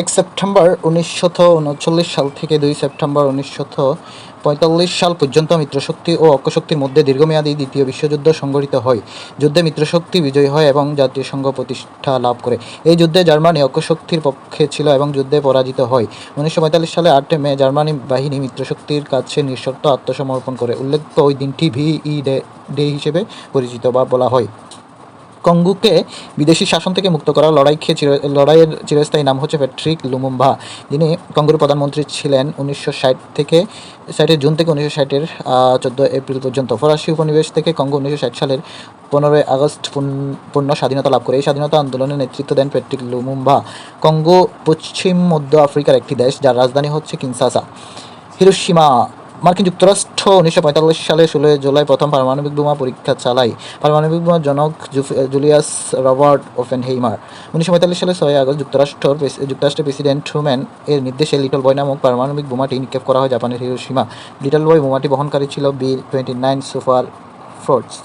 এক সেপ্টেম্বর উনিশশত উনচল্লিশ সাল থেকে দুই সেপ্টেম্বর উনিশশত পঁয়তাল্লিশ সাল পর্যন্ত মিত্রশক্তি ও অক্ষশক্তির মধ্যে দীর্ঘমেয়াদী দ্বিতীয় বিশ্বযুদ্ধ সংঘটিত হয়। যুদ্ধে মিত্রশক্তি বিজয়ী হয় এবং জাতিসংঘ প্রতিষ্ঠা লাভ করে। এই যুদ্ধে জার্মানি অক্ষশক্তির পক্ষে ছিল এবং যুদ্ধে পরাজিত হয়। উনিশশো পঁয়তাল্লিশ সালে আট মে জার্মানি বাহিনী মিত্রশক্তির কাছে নিঃশর্ত আত্মসমর্পণ করে। উল্লেখ্য, ওই দিনটি ভিই ডে ডে হিসেবে পরিচিত বা বলা হয়। কঙ্গুকে বিদেশি শাসন থেকে মুক্ত করার লড়াই খেয়ে লড়াইয়ের চিরস্থায়ী নাম হচ্ছে প্যাট্রিক লুমুম্বা। যিনি কঙ্গুর প্রধানমন্ত্রী ছিলেন উনিশশো ষাট থেকে, ষাটের জুন থেকে উনিশশো ষাটের চোদ্দ এপ্রিল পর্যন্ত। ফরাসি উপনিবেশ থেকে কঙ্গো উনিশশো ষাট সালের পনেরোই আগস্ট পূর্ণ- পূর্ণ স্বাধীনতা লাভ করে। এই স্বাধীনতা আন্দোলনে নেতৃত্ব দেন প্যাট্রিক লুমুম্বা। কঙ্গো পশ্চিম মধ্য আফ্রিকার একটি দেশ, যার রাজধানী হচ্ছে কিনসাসা। হিরোশিমা মার্কিন যুক্তরাষ্ট্র উনিশশো পঁয়তাল্লিশ সালে ষোলো জুলাই প্রথম পারমাণবিক বোমা পরীক্ষা চালায়। পারমাণবিক বোমার জনক জুলিয়াস রবার্ট ওফেনহেইমার উনিশশো পঁয়তাল্লিশ সালে ছয় আগস্ট যুক্তরাষ্ট্র যুক্তরাষ্ট্রের প্রেসিডেন্ট ট্রুম্যান এর নির্দেশে লিটল বয় নামক পারমাণবিক বোমাটি নিক্ষেপ করা হয় জাপানের হিরোসীমা লিটল বয় বোমাটি বহনকারী ছিল B twenty nine super forts